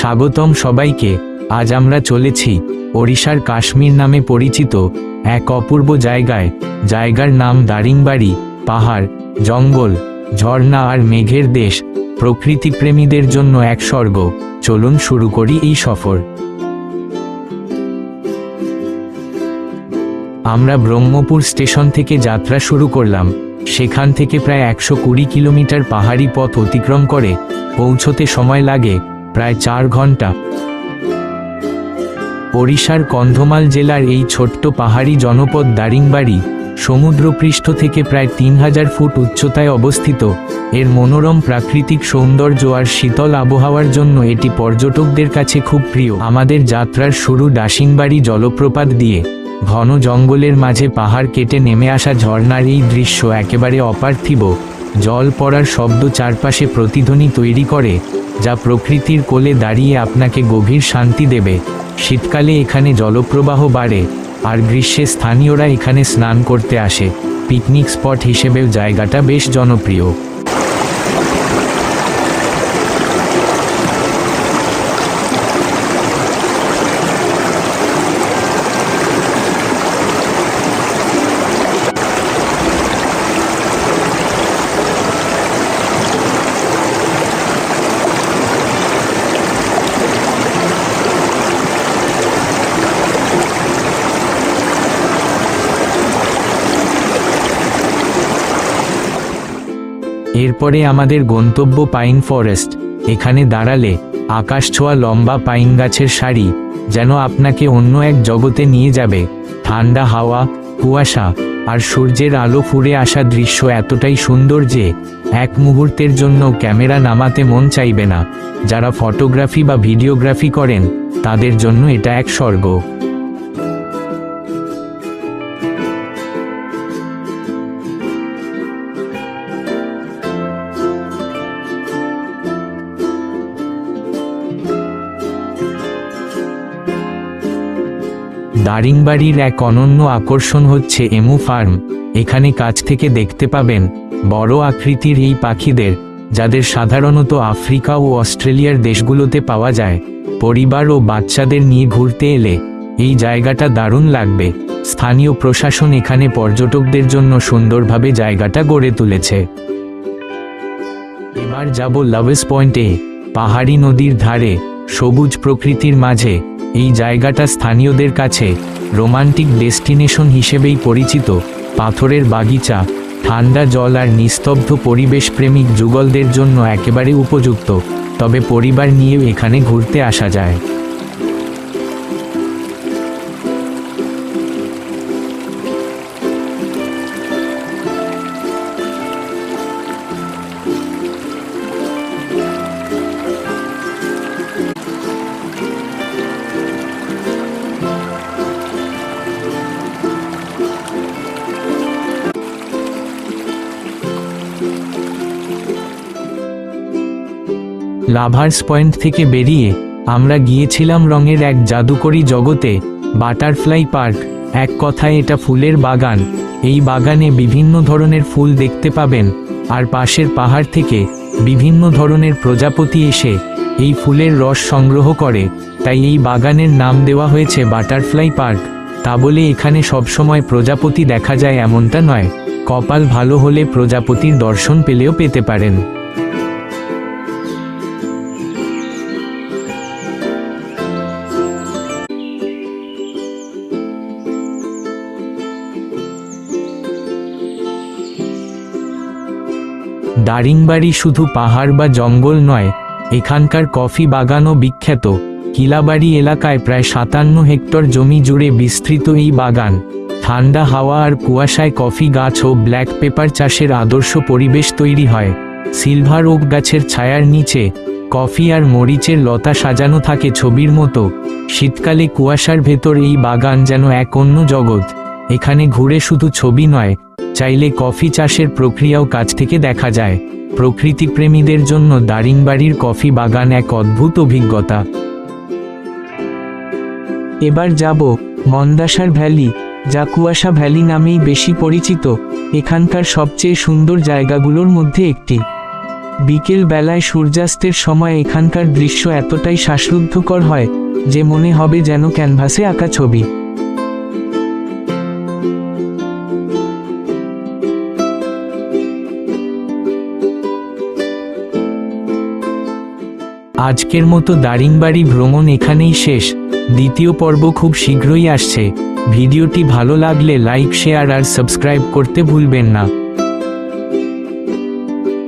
স্বাগতম সবাইকে। আজ আমরা চলেছি ওড়িশার কাশ্মীর নামে পরিচিত এক অপূর্ব জায়গায়। জায়গার নাম দারিংবাড়ি, পাহাড়, জঙ্গল, ঝর্ণা আর মেঘের দেশ। প্রকৃতিপ্রেমীদের জন্য এক স্বর্গ। চলুন শুরু করি এই সফর। আমরা ব্রহ্মপুর স্টেশন থেকে যাত্রা শুরু করলাম। সেখান থেকে প্রায় একশো কুড়ি কিলোমিটার পাহাড়ি পথ অতিক্রম করে পৌঁছতে সময় লাগে। প্রায় চার ঘণ্টা ওড়িশার কন্ধমাল জেলার এই ছোট্ট পাহাড়ি জনপদ দারিংবাড়ি সমুদ্রপৃষ্ঠ থেকে প্রায় তিন হাজার ফুট উচ্চতায় অবস্থিত। এর মনোরম প্রাকৃতিক সৌন্দর্য আর শীতল আবহাওয়ার জন্য এটি পর্যটকদের কাছে খুব প্রিয়। আমাদের যাত্রার শুরু ডাসিংবাড়ি জলপ্রপাত দিয়ে। ঘন জঙ্গলের মাঝে পাহাড় কেটে নেমে আসা ঝর্নার এই দৃশ্য একেবারে অপার্থিব। জল পড়ার শব্দ চারপাশে প্রতিধ্বনি তৈরি করে। যা প্রকৃতির কোলে দাঁড়িয়ে আপনাকে গভীর শান্তি দেবে। শীতকালে এখানে জলপ্রবাহ বাড়ে, আর গ্রীষ্মে স্থানীয়রা এখানে স্নান করতে আসে। পিকনিক স্পট হিসেবেও জায়গাটা বেশ জনপ্রিয়। এরপরে আমাদের গন্তব্য পাইন ফরেস্ট। এখানে দাঁড়ালে আকাশ ছোঁয়া লম্বা পাইন গাছের সারি, যেন আপনাকে অন্য এক জগতে নিয়ে যাবে। ঠান্ডা হাওয়া, কুয়াশা আর সূর্যের আলো ফুরে আসা দৃশ্য এতটাই সুন্দর যে এক মুহূর্তের জন্য ক্যামেরা নামাতে মন চাইবে না। যারা ফটোগ্রাফি বা ভিডিওগ্রাফি করেন, তাদের জন্য এটা এক স্বর্গ। দারিংবাড়ির এক অনন্য আকর্ষণ হচ্ছে এমু ফার্ম। এখানে কাছ থেকে দেখতে পাবেন বড় আকৃতির এই পাখিদের, যাদের সাধারণত আফ্রিকা ও অস্ট্রেলিয়ার দেশগুলোতে পাওয়া যায়। পরিবার ও বাচ্চাদের নিয়ে ঘুরতে এলে এই জায়গাটা দারুণ লাগবে। স্থানীয় প্রশাসন এখানে পর্যটকদের জন্য সুন্দরভাবে জায়গাটা গড়ে তুলেছে। এবার যাব লাভেস পয়েন্টে, পাহাড়ি নদীর ধারে। সবুজ প্রকৃতির মাঝে, এই জায়গাটা স্থানীয়দের কাছে রোমান্টিক ডেস্টিনেশন হিসেবেই পরিচিত। পাথরের বাগিচা, ঠান্ডা জল আর নিস্তব্ধ পরিবেশ প্রেমিক যুগলদের জন্য একেবারে উপযুক্ত। তবে পরিবার নিয়েও এখানে ঘুরতে আসা যায়। লাভার্স পয়েন্ট থেকে বেরিয়ে, আমরা গিয়েছিলাম রঙের এক জাদুকরী জগতে, বাটারফ্লাই পার্ক। এক কথায় এটা ফুলের বাগান। এই বাগানে বিভিন্ন ধরনের ফুল দেখতে পাবেন। আর পাশের পাহাড় থেকে বিভিন্ন ধরনের প্রজাপতি এসে এই ফুলের রস সংগ্রহ করে। তাই এই বাগানের নাম দেওয়া হয়েছে বাটারফ্লাই পার্ক। তা বলে এখানে সবসময় প্রজাপতি দেখা যায় এমনটা নয়। কপাল ভালো হলে প্রজাপতির দর্শন পেলেও পেতে পারেন। দারিংবাড়ি শুধু পাহাড় বা জঙ্গল নয়, এখানকার কফি বাগানও বিখ্যাত। কিলাবাড়ি এলাকায় প্রায় সাতান্ন হেক্টর জমি জুড়ে বিস্তৃত এই বাগান। ঠান্ডা হাওয়া আর কুয়াশায় কফি গাছ ও ব্ল্যাক পেপার চাষের আদর্শ পরিবেশ তৈরি হয়। সিলভার ওক গাছের ছায়ার নিচে কফি আর মরিচের লতা সাজানো থাকে ছবির মতো। শীতকালে কুয়াশার ভেতর এই বাগান যেন এক অন্য জগৎ। এখানে ঘুরে শুধু ছবি নয় চাইলে কফি চাষের প্রক্রিয়াও কাছ থেকে দেখা যায়। প্রকৃতিপ্রেমীদের জন্য দারিংবাড়ির কফি বাগান এক অদ্ভুত অভিজ্ঞতা। এবার যাব মন্দাসার ভ্যালি, যা কুয়াশা ভ্যালি নামেই বেশি পরিচিত। এখানকার সবচেয়ে সুন্দর জায়গাগুলোর মধ্যে একটি। বিকেল বেলায় সূর্যাস্তের সময় এখানকার দৃশ্য এতটাই শ্বাসরুদ্ধকর হয়, যে মনে হবে যেন ক্যানভাসে আঁকা ছবি। আজকের মতো দারিংবাড়ি ভ্রমণ এখানেই শেষ। দ্বিতীয় পর্ব খুব শীঘ্রই আসছে। ভিডিওটি ভালো লাগলে লাইক, শেয়ার আর সাবস্ক্রাইব করতে ভুলবেন না।